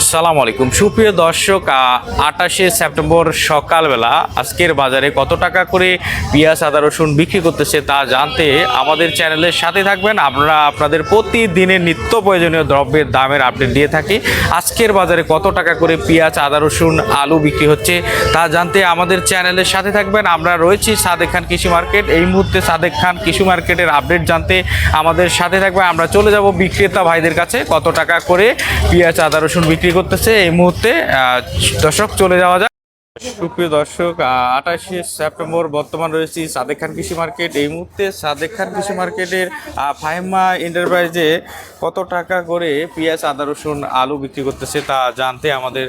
আসসালামু আলাইকুম। সুপ্রিয় দর্শক আটাশে সেপ্টেম্বর সকালবেলা আজকের বাজারে কত টাকা করে পেঁয়াজ, আদা, রসুন বিক্রি করতেছে তা জানতে আমাদের চ্যানেলের সাথে থাকবেন। আমরা আপনাদের প্রতিদিনের নিত্য প্রয়োজনীয় দ্রব্যের দামের আপডেট দিয়ে থাকি। আজকের বাজারে কত টাকা করে পেঁয়াজ, আদা, রসুন, আলু বিক্রি হচ্ছে তা জানতে আমাদের চ্যানেলের সাথে থাকবেন। আমরা রয়েছি সাদেক খান কৃষি মার্কেট। এই মুহূর্তে সাদেক খান কৃষি মার্কেটের আপডেট জানতে আমাদের সাথে থাকবে। আমরা চলে যাব বিক্রেতা ভাইদের কাছে কত টাকা করে পেঁয়াজ, আদা, রসুন বিক্রি করতেছে এই মুহূর্তে। দর্শক চলে যাওয়া যাক। সুপ্রিয় দর্শক আঠাশে সেপ্টেম্বর বর্তমান রয়েছি সাদেক খান কৃষি মার্কেট। এই মুহূর্তে সাদেক খান কৃষি মার্কেটের ফাহিমা এন্টারপ্রাইজে কত টাকা করে পেঁয়াজ আদা রসুন আলু বিক্রি করতেছে তা জানতে আমাদের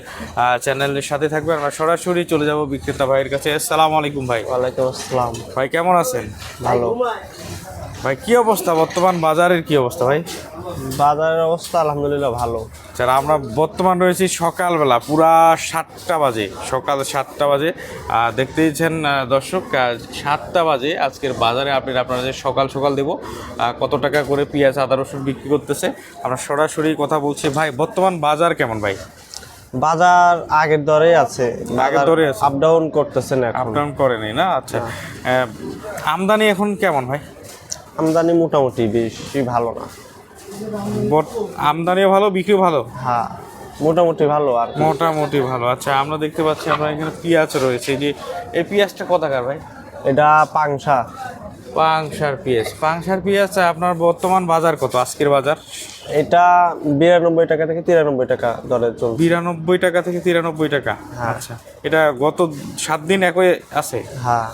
চ্যানেলের সাথে থাকবে আমরা সরাসরি চলে যাব বিক্রেতা ভাইয়ের কাছে। আসসালামু আলাইকুম ভাই। ওয়ালাইকুম আসসালাম। ভাই কেমন আছেন? ভালো। ভাই কি অবস্থা? বর্তমান বাজারের কি অবস্থা ভাই? বাজারের অবস্থা আলহামদুলিল্লাহ ভালো। যারা আমরা বর্তমান রয়েছি সকালবেলা পুরা সাতটা বাজে সকাল সাতটা বাজে। দেখতেইছেন দর্শক সাতটা বাজে আজকের বাজারে আপনি আপনাদের সকাল সকাল দেব। কত টাকা করে পেঁয়াজ আদা রসুন বিক্রি করতেছে। আমরা সরাসরি কথা বলছি ভাই বর্তমান বাজার কেমন ভাই? বাজার আগের দরেই আছে। আগের দরে আছে? আপ ডাউন করতেছেন এখন। আপ ডাউন করেনি না? আচ্ছা। আমদানি এখন কেমন ভাই? আমদানি মোটামুটি বেশি ভালো না। আমদানিও ভালো বিক্রিও ভালো? হ্যাঁ মোটামুটি ভালো আর মোটামুটি ভালো। আচ্ছা আমরা দেখতে পাচ্ছি আমরা এখানে পেঁয়াজ রয়েছে। যে এই পেঁয়াজটা কতাকার ভাই? এটা পাংশা। পাংশার পেঁয়াজ। পাংশার পেঁয়াজ আপনার বর্তমান বাজার কত? আজকের বাজার? এটা বিরানব্বই টাকা থেকে তিরানব্বই টাকা দরে চলছে। বিরানব্বই টাকা থেকে তিরানব্বই টাকা? আচ্ছা এটা গত সাত দিন একই আছে? হ্যাঁ।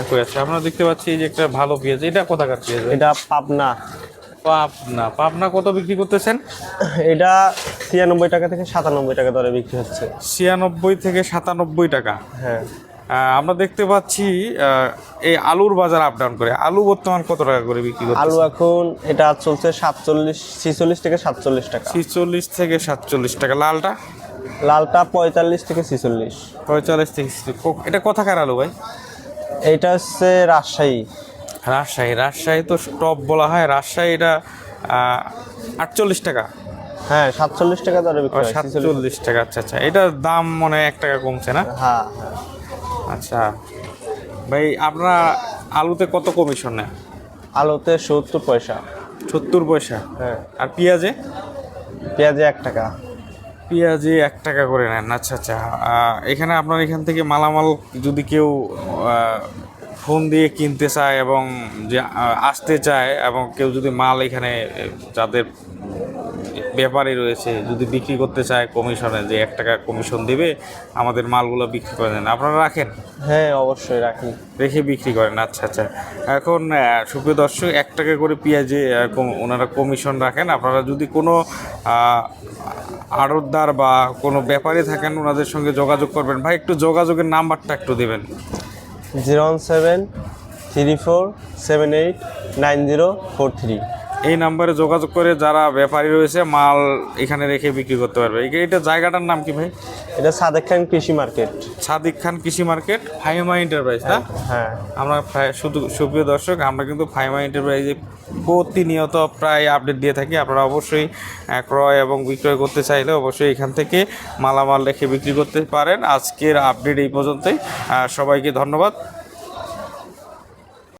একই আছে। আমরা দেখতে পাচ্ছি এই যে একটা ভালো পেঁয়াজ। এটা কোথাকার পেঁয়াজ এটা পাবনা। পাবনা পাবনা কত বিক্রি করতেছেন? এটা ছিয়ানব্বই টাকা থেকে সাতানব্বই টাকা দরে বিক্রি হচ্ছে। ছিয়ানব্বই থেকে সাতানব্বই টাকা? হ্যাঁ। আমরা দেখতে পাচ্ছি এই আলুর বাজার আপ ডাউন করে। আলু বর্তমান কত টাকা করে বিক্রি করছে আলু এখন এটা চলছে সাতচল্লিশ ছিচল্লিশ থেকে সাতচল্লিশ টাকা। ছিচল্লিশ থেকে সাতচল্লিশ টাকা। লালটা? লালটা পঁয়তাল্লিশ থেকে ছিচল্লিশ। পঁয়তাল্লিশ থেকে এটা কোথাকার আলু ভাই? এইটা হচ্ছে রাজশাহী। রাজশাহী রাজশাহী তো টপ বলা হয়। রাজশাহী এটা আটচল্লিশ টাকা। হ্যাঁ সাতচল্লিশ টাকা দরে বিক্রি সাতচল্লিশ টাকা। আচ্ছা আচ্ছা। এটার দাম মনে হয় এক টাকা কমছে না? হ্যাঁ হ্যাঁ। আচ্ছা। ভাই আপনারা আলুতে কত কমিশন নেন? আলুতে সত্তর পয়সা। সত্তর পয়সা? হ্যাঁ। আর পেঁয়াজে? পেঁয়াজে এক টাকা। পেঁয়াজে এক টাকা করে নেন। আচ্ছা আচ্ছা। এখানে আপনার এখান থেকে মালামাল যদি কেউ ফোন দিয়ে কিনতে চায় এবং যে আসতে চায় এবং কেউ যদি মাল এখানে যাদের ব্যাপারী রয়েছে যদি বিক্রি করতে চায় কমিশনে যে এক টাকা কমিশন দিবে আমাদের মালগুলো বিক্রি করে দেন। আপনারা রাখেন? হ্যাঁ অবশ্যই রাখি। রেখে বিক্রি করেন আচ্ছা আচ্ছা। এখন সুপ্রিয় দর্শক এক টাকা করে পেঁয়াজে ওনারা কমিশন রাখেন। আপনারা যদি কোনো আড়তদার বা কোনো ব্যাপারী থাকেন ওনাদের সঙ্গে যোগাযোগ করবেন। ভাই একটু যোগাযোগের নাম্বারটা একটু দেবেন। Zero one seven three four seven eight nine zero four three. এই নাম্বারে যোগাযোগ করে যারা ব্যাপারী রয়েছে মাল এখানে রেখে বিক্রি করতে পারবে। এইটা জায়গাটার নাম কি ভাই? এটা সাদেক খান কৃষি মার্কেট। সাদিক খান কৃষি মার্কেট ফাইমা এন্টারপ্রাইজ না? হ্যাঁ আমরা শুধু সুপ্রিয় দর্শক আমরা কিন্তু ফাইমা এন্টারপ্রাইজে প্রতিনিয়ত প্রায় আপডেট দিয়ে থাকি। আপনারা অবশ্যই ক্রয় এবং বিক্রয় করতে চাইলে অবশ্যই এখান থেকে মালামাল রেখে বিক্রি করতে পারেন। আজকের আপডেট এই পর্যন্তই। সবাইকে ধন্যবাদ।